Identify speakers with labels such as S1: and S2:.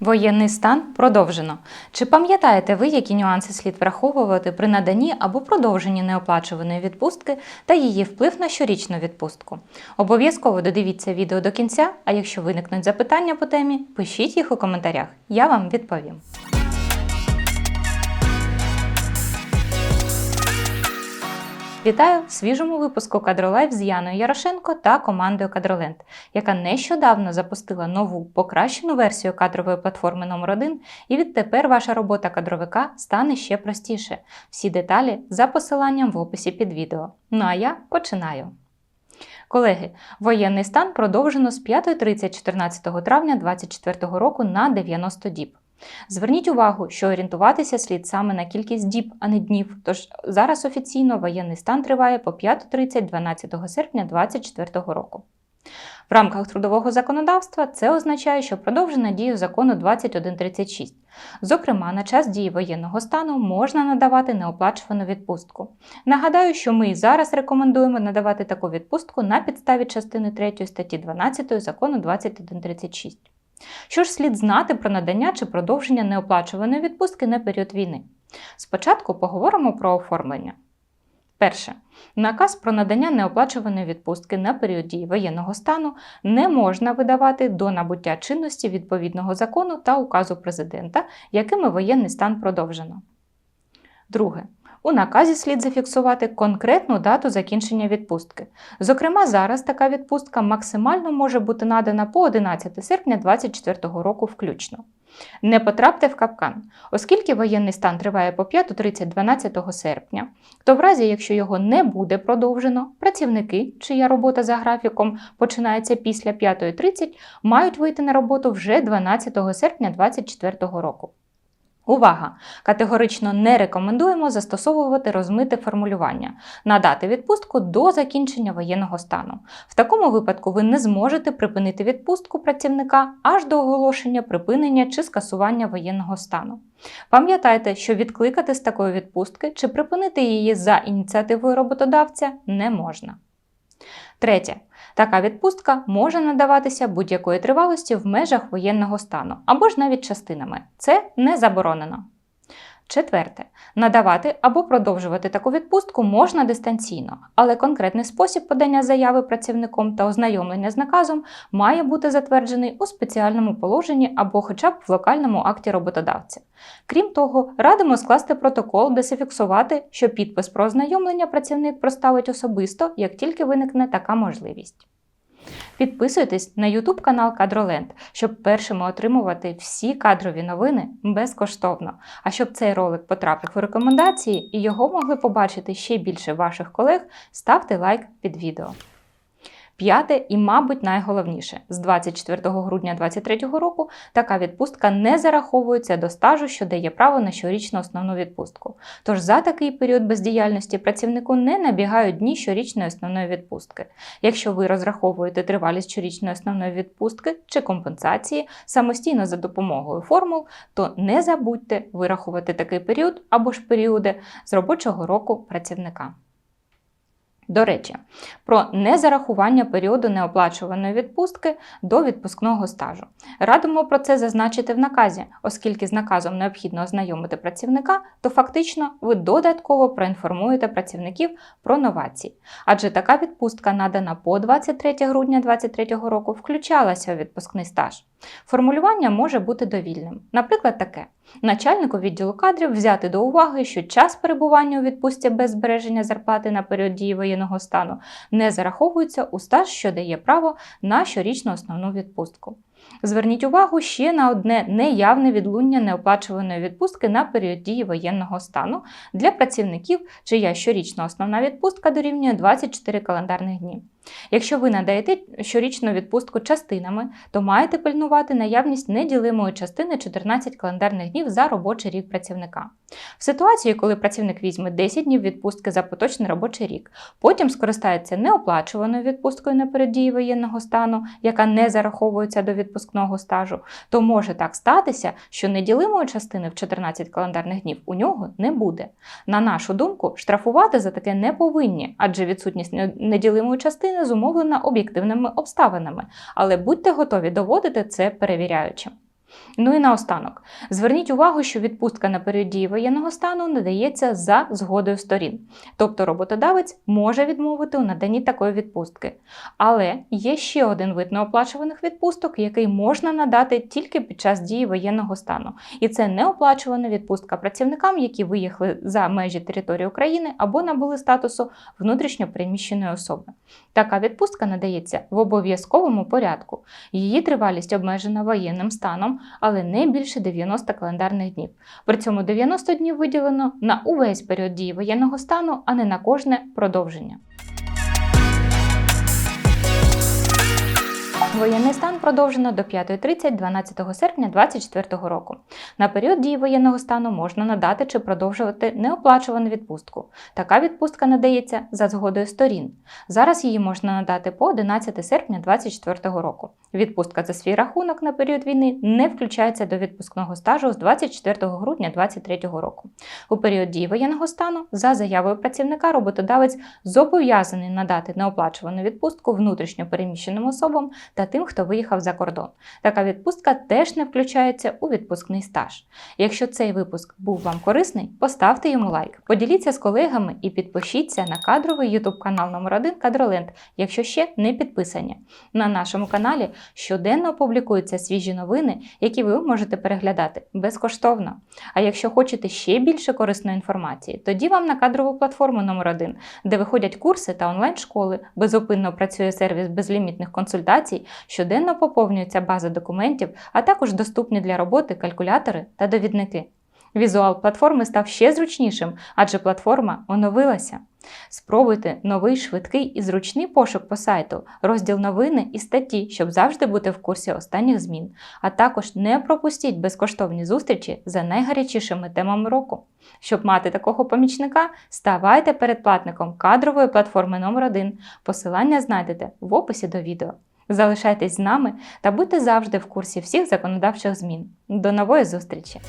S1: Воєнний стан продовжено. Чи пам'ятаєте ви, які нюанси слід враховувати при наданні або продовженні неоплачуваної відпустки та її вплив на щорічну відпустку? Обов'язково додивіться відео до кінця, а якщо виникнуть запитання по темі, пишіть їх у коментарях. Я вам відповім. Вітаю в свіжому випуску Кадролайф з Яною Ярошенко та командою Кадроленд, яка нещодавно запустила нову покращену версію кадрової платформи номер 1 і відтепер ваша робота кадровика стане ще простіше. Всі деталі за посиланням в описі під відео. Ну а я починаю. Колеги, воєнний стан продовжено з 5.30 14 травня 2024 року на 90 діб. Зверніть увагу, що орієнтуватися слід саме на кількість діб, а не днів. Тож зараз офіційно воєнний стан триває по 5.30 12 серпня 2024 року. В рамках трудового законодавства це означає, що продовжена дію закону 2136. Зокрема, на час дії воєнного стану можна надавати неоплачувану відпустку. Нагадаю, що ми і зараз рекомендуємо надавати таку відпустку на підставі частини 3 статті 12 закону 2136. Що ж слід знати про надання чи продовження неоплачуваної відпустки на період війни? Спочатку поговоримо про оформлення. Перше. Наказ про надання неоплачуваної відпустки на період дії воєнного стану не можна видавати до набуття чинності відповідного закону та указу президента, якими воєнний стан продовжено. Друге. У наказі слід зафіксувати конкретну дату закінчення відпустки. Зокрема, зараз така відпустка максимально може бути надана по 11 серпня 2024 року включно. Не потрапте в капкан, оскільки воєнний стан триває по 5.30 12 серпня, то в разі, якщо його не буде продовжено, працівники, чия робота за графіком починається після 5.30, мають вийти на роботу вже 12 серпня 2024 року. Увага! Категорично не рекомендуємо застосовувати розмите формулювання, надати відпустку до закінчення воєнного стану. В такому випадку ви не зможете припинити відпустку працівника аж до оголошення припинення чи скасування воєнного стану. Пам'ятайте, що відкликати з такої відпустки чи припинити її за ініціативою роботодавця не можна. Третє. Така відпустка може надаватися будь-якої тривалості в межах воєнного стану або ж навіть частинами. Це не заборонено. Четверте. Надавати або продовжувати таку відпустку можна дистанційно, але конкретний спосіб подання заяви працівником та ознайомлення з наказом має бути затверджений у спеціальному положенні або хоча б в локальному акті роботодавця. Крім того, радимо скласти протокол, де зафіксувати, що підпис про ознайомлення працівник проставить особисто, як тільки виникне така можливість. Підписуйтесь на YouTube канал Кадроленд, щоб першими отримувати всі кадрові новини безкоштовно. А щоб цей ролик потрапив у рекомендації і його могли побачити ще більше ваших колег, ставте лайк під відео. П'яте і, мабуть, найголовніше, з 24 грудня 2023 року така відпустка не зараховується до стажу, що дає право на щорічну основну відпустку. Тож за такий період бездіяльності працівнику не набігають дні щорічної основної відпустки. Якщо ви розраховуєте тривалість щорічної основної відпустки чи компенсації самостійно за допомогою формул, то не забудьте вирахувати такий період або ж періоди з робочого року працівника. До речі, про незарахування періоду неоплачуваної відпустки до відпускного стажу. Радимо про це зазначити в наказі, оскільки з наказом необхідно ознайомити працівника, то фактично ви додатково проінформуєте працівників про новації. Адже така відпустка, надана по 23 грудня 2023 року, включалася у відпускний стаж. Формулювання може бути довільним. Наприклад, таке: начальнику відділу кадрів взяти до уваги, що час перебування у відпустці без збереження зарплати на період дії воєнного стану не зараховується у стаж, що дає право на щорічну основну відпустку. Зверніть увагу ще на одне неявне відлуння неоплачуваної відпустки на період дії воєнного стану для працівників, чия щорічна основна відпустка дорівнює 24 календарних дні. Якщо ви надаєте щорічну відпустку частинами, то маєте пильнувати наявність неділимої частини 14 календарних днів за робочий рік працівника. В ситуації, коли працівник візьме 10 днів відпустки за поточний робочий рік, потім скористається неоплачуваною відпусткою на переддії воєнного стану, яка не зараховується до відпускного стажу, то може так статися, що неділимої частини в 14 календарних днів у нього не буде. На нашу думку, штрафувати за таке не повинні, адже відсутність неділимої частини зумовлена об'єктивними обставинами, але будьте готові доводити це перевіряючи. Ну і наостанок, зверніть увагу, що відпустка на період дії воєнного стану надається за згодою сторін. Тобто роботодавець може відмовити у наданні такої відпустки. Але є ще один вид неоплачуваних відпусток, який можна надати тільки під час дії воєнного стану. І це неоплачувана відпустка працівникам, які виїхали за межі території України або набули статусу внутрішньо переміщеної особи. Така відпустка надається в обов'язковому порядку. Її тривалість обмежена воєнним станом, але не більше 90 календарних днів. При цьому 90 днів виділено на увесь період дії воєнного стану, а не на кожне продовження. Воєнний стан продовжено до 5.30 12 серпня 2024 року. На період дії воєнного стану можна надати чи продовжувати неоплачувану відпустку. Така відпустка надається за згодою сторін. Зараз її можна надати по 11 серпня 2024 року. Відпустка за свій рахунок на період війни не включається до відпускного стажу з 24 грудня 2023 року. У період дії воєнного стану за заявою працівника роботодавець зобов'язаний надати неоплачувану відпустку внутрішньо переміщеним особам тим, хто виїхав за кордон. Така відпустка теж не включається у відпускний стаж. Якщо цей випуск був вам корисний, поставте йому лайк, поділіться з колегами і підпишіться на кадровий YouTube канал номер 1 Кадроленд, якщо ще не підписані. На нашому каналі щоденно публікуються свіжі новини, які ви можете переглядати безкоштовно. А якщо хочете ще більше корисної інформації, тоді вам на кадрову платформу номер 1 де виходять курси та онлайн-школи, безупинно працює сервіс безлімітних консультацій, щоденно поповнюється база документів, а також доступні для роботи калькулятори та довідники. Візуал платформи став ще зручнішим, адже платформа оновилася. Спробуйте новий швидкий і зручний пошук по сайту, розділ новини і статті, щоб завжди бути в курсі останніх змін. А також не пропустіть безкоштовні зустрічі за найгарячішими темами року. Щоб мати такого помічника, ставайте передплатником кадрової платформи номер 1 Посилання знайдете в описі до відео. Залишайтесь з нами та будьте завжди в курсі всіх законодавчих змін. До нової зустрічі!